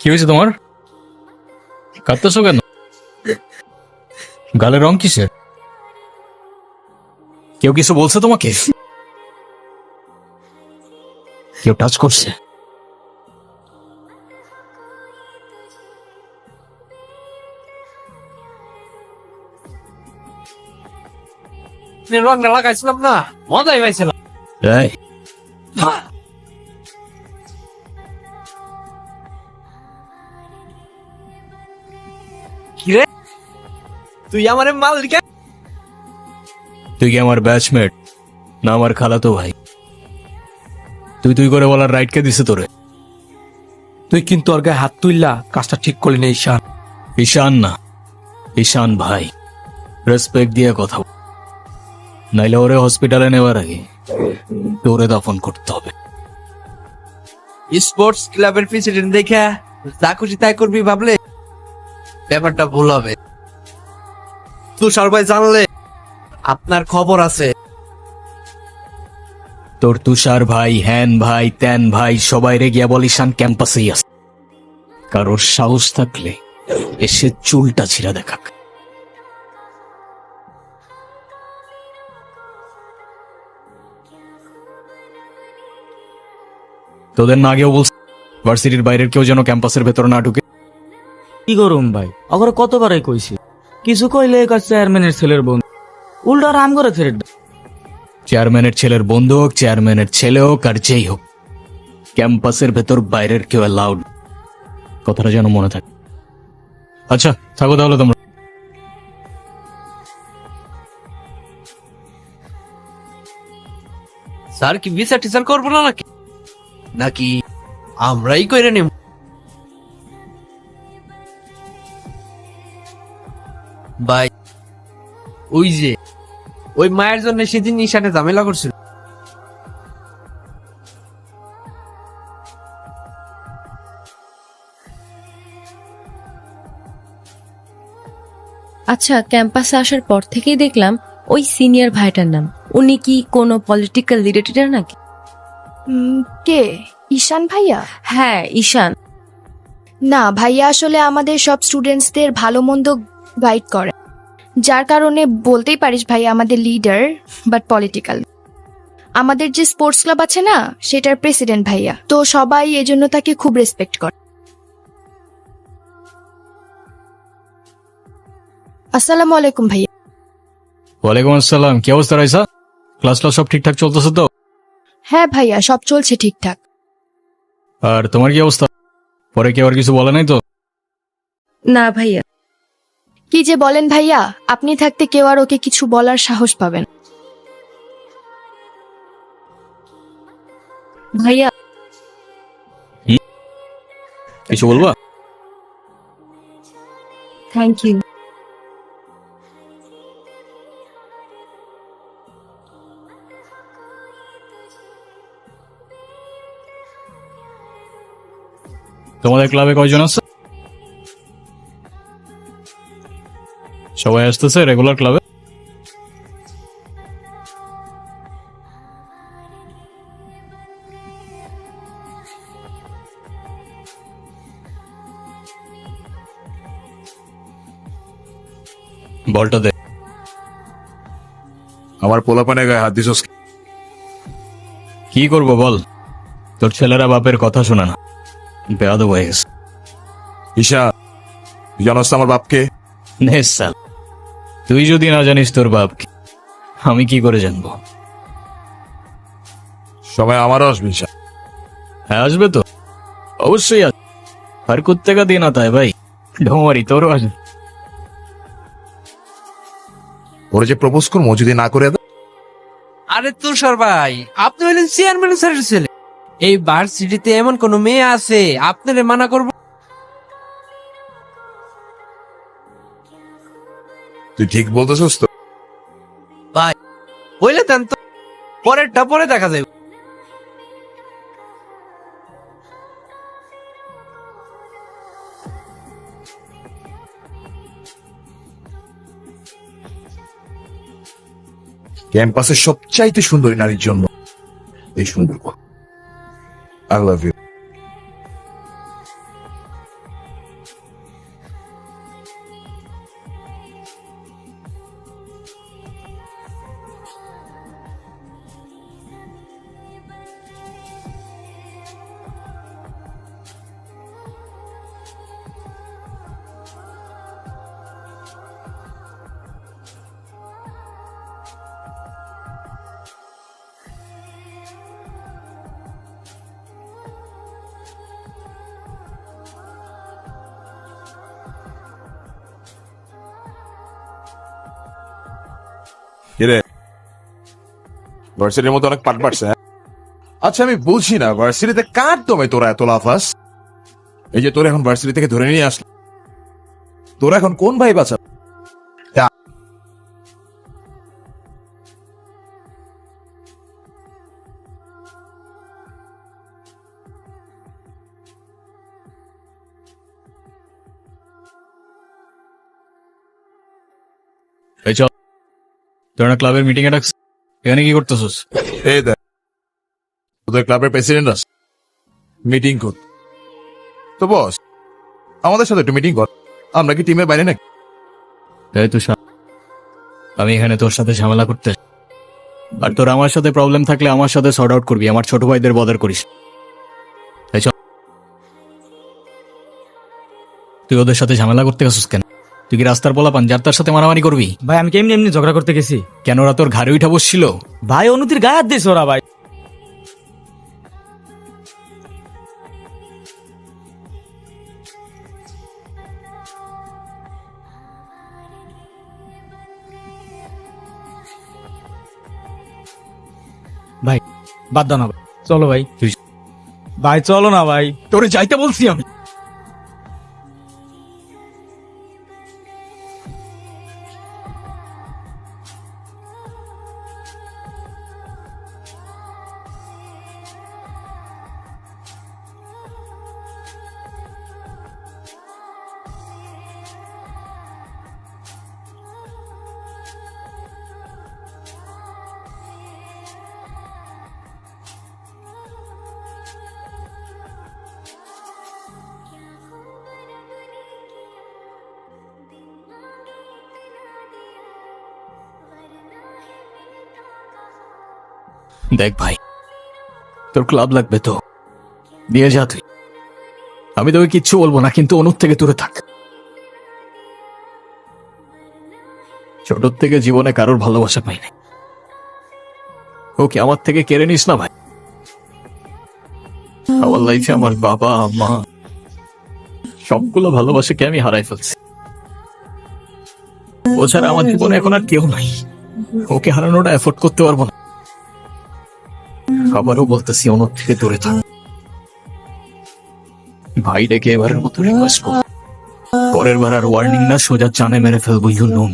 কি হয়েছে তোমার? কাঁদতেছো কেন? গালের রং কিসের? কেউ কিছু বলছে তোমাকে? কেউ টাচ করছে? রংটা লাগাইছিলাম না, মজাই পাইছিলাম। এই কিরে তুই আমার মালিকা তুই কি আমার ব্যাচমেট না আমার খালাতো ভাই। তুই তুই করে বলার রাইট কে দিছে তোরে? তুই কিন্তু ওর গায়ে হাত তুললা কাজটা ঠিক করলি না ঈশান। ঈশান না ঈশান ভাই। রেসপেক্ট দিয়ে কথা নাইলে ওরে হসপিটালে নেওয়ার আগে। তোরে দফন করতে হবে। স্পোর্টস ক্লাবের প্রেসিডেন্ট দেখে যা খুশি তাই করবি ভাবলে? ব্যাপারটা ভুল হবে। তুষার ভাই জানলে আপনার খবর আছে। তোর তুষার ভাই হ্যান ভাই ত্যান ভাই সবাই রে গিয়া বল ঈশান ক্যাম্পাসেই আছে। কারোর সাহস থাকলে এসে চুলটা ছিঁড়া দেখাক। তোদের না আগেও বলছি ভার্সিটির বাইরের কেউ যেন ক্যাম্পাসের ভেতর না ঢুকে। কি করুম ভাই অগর কতবারই কইছি। কিছু কইলে কাজ চেয়ারম্যানের ছেলের বন্ধু। উল্টা রাম করে ছেড়ে চেয়ারম্যানের ছেলের বন্ধু হোক চেয়ারম্যানের ছেলে হোক আর যেই হোক ক্যাম্পাসের ভেতর বাইরের কেউ অ্যালাউড কথাটা যেন মনে থাকে। আচ্ছা থাকো তাহলে তোমরা। স্যার কি বিচার টিচার করব না নাকি? নাকি আমরাই করে নেব? ভাই, ওই যে, ওই মায়ের জন্য সেদিন ঈশানে ঝামেলা করছিল। আচ্ছা ক্যাম্পাসে আসার পর থেকেই দেখলাম ওই সিনিয়র ভাইটার নাম। উনি কি কোনো পলিটিক্যাল রিলেটেড নাকি? কে? ঈশান ভাইয়া? হ্যাঁ ঈশান। না ভাইয়া আসলে আমাদের সব স্টুডেন্টসদের ভালো মন্দ গাইড করে। যার কারণে বলতেই পারিস ভাইয়া আমাদের লিডার বাট পলিটিক্যাল আমাদের যে স্পোর্টস ক্লাব আছে না সেটার প্রেসিডেন্ট ভাইয়া। তো সবাই এজন্য তাকে খুব রেসপেক্ট করে। আসসালামু আলাইকুম ভাইয়া। ওয়ালাইকুম আসসালাম। কি অবস্থা রাইসা? ক্লাস ক্লাস সব ঠিকঠাক চলতেছে তো? হ্যাঁ ভাইয়া সব চলছে ঠিকঠাক। আর তোমার কি অবস্থা? পরে কেউ আর কিছু বলে নাই তো? না ভাইয়া। কি যে বলেন ভাইয়া আপনি থাকতে কেউ আর ওকে কিছু বলার সাহস পাবেন ভাইয়া। কিছু বলবা? থ্যাংক ইউ তোমাদের ক্লাবে কয়জন আছে? সবাই আসতেছে রেগুলার ক্লাবে বলটা দে। আমার পোলাপানে গায়ে হাত দিছস কি করব বল? তোর ছেলেরা বাপের কথা শোনা না। বেয়াদ হয়ে গেছে ঈশা তুই জানোস আমার বাপকে? তুই যদি না জানিস তোর বাপকে আমি কি করে জানব? সময় আমারও আসবে ঈশা। হ্যাঁ আসবে তো। অবশ্যই আসবে আর কুত্তেকা দিন আতা ভাই। ঢোমারি তোরও আসবে। ওরে যে প্রপোজ করব যদি না করে আরে তুষার ভাই আপনি হলেন চেয়ারম্যান স্যারের ছেলে। এই ভার্সিটিতে এমন কোন মেয়ে আছে? আপনারে মানা করব তুই ঠিক বলতেছস তো। ভাই বলে দেন তো। পরেরটা পরে দেখা যাবে ক্যাম্পাসের সবচাইতে সুন্দরী নারীর জন্য এই সুন্দর I love you. কিরে? ভার্সিটির মধ্যে অনেক পাট পাটছে হ্যাঁ? আচ্ছা আমি বলছি না ভার্সিটিতে কার দমে তোরা এত লাফাস এই যে তোরা এখন ভার্সিটি থেকে ধরে নিয়ে আসলি। তোরা এখন কোন ভাই বাঁচা তোরা ক্লাবের মিটিং এ ডাকছিস এখানে কি করতেছিস? এই দেখ তোদের ক্লাবের প্রেসিডেন্ট আছে। মিটিং কর তো বস আমাদের সাথে একটু মিটিং কর। আমরা কি টিমের বাইরে নাকি? এই তো আমি এখানে তোর সাথে ঝামেলা করতে আসি। আর তোর আমার সাথে প্রবলেম থাকলে আমার সাথে সর্ট আউট করবি আমার ছোট ভাইদের বদার করিস। তুই ওদের সাথে ঝামেলা করতে গেছিস কেন? তুই কি রাস্তার বলা পান যার তার সাথে মারামারি করবি? ভাই আমি কেমনি এমনি ঝগড়া করতে গেছি? কেন ওরা তোর ঘাড়ে উঠা বসছিল? ভাই অনুতির গায়ে হাত দিয়েছে ওরা ভাই। ভাই বাদ দাও না ভাই। চলো ভাই। তুই- ভাই চলো না ভাই। তোরে যাইতে বলছি আমি। দেখ ভাই, তোর ক্লাব লাগবে তো। দিয়ে যা তুই। আমি তোকে কিচ্ছু বলব না, কিন্তু অনুর থেকে দূরে থাক। ছোট থেকে জীবনে কারোর ভালোবাসা পাই নাই। ওকে আমার থেকে কেড়ে নিস না ভাই? আমার লাইফে আমার বাবা, মা, সবগুলো ভালোবাসাকে আমি হারাই ফেলছি? ও ছাড়া আমার জীবনে এখন আর কেউ নাই। ওকে হারানোটা এফোর্ড করতে পারব না। আবারও বলতেছি অনুর থেকে দূরে থাক। ভাই ডেকে এবারের মতো রিকোয়েস্ট পরের বার আর ওয়ার্নিং না, সোজা চানে মেরে ফেলব ইউ নো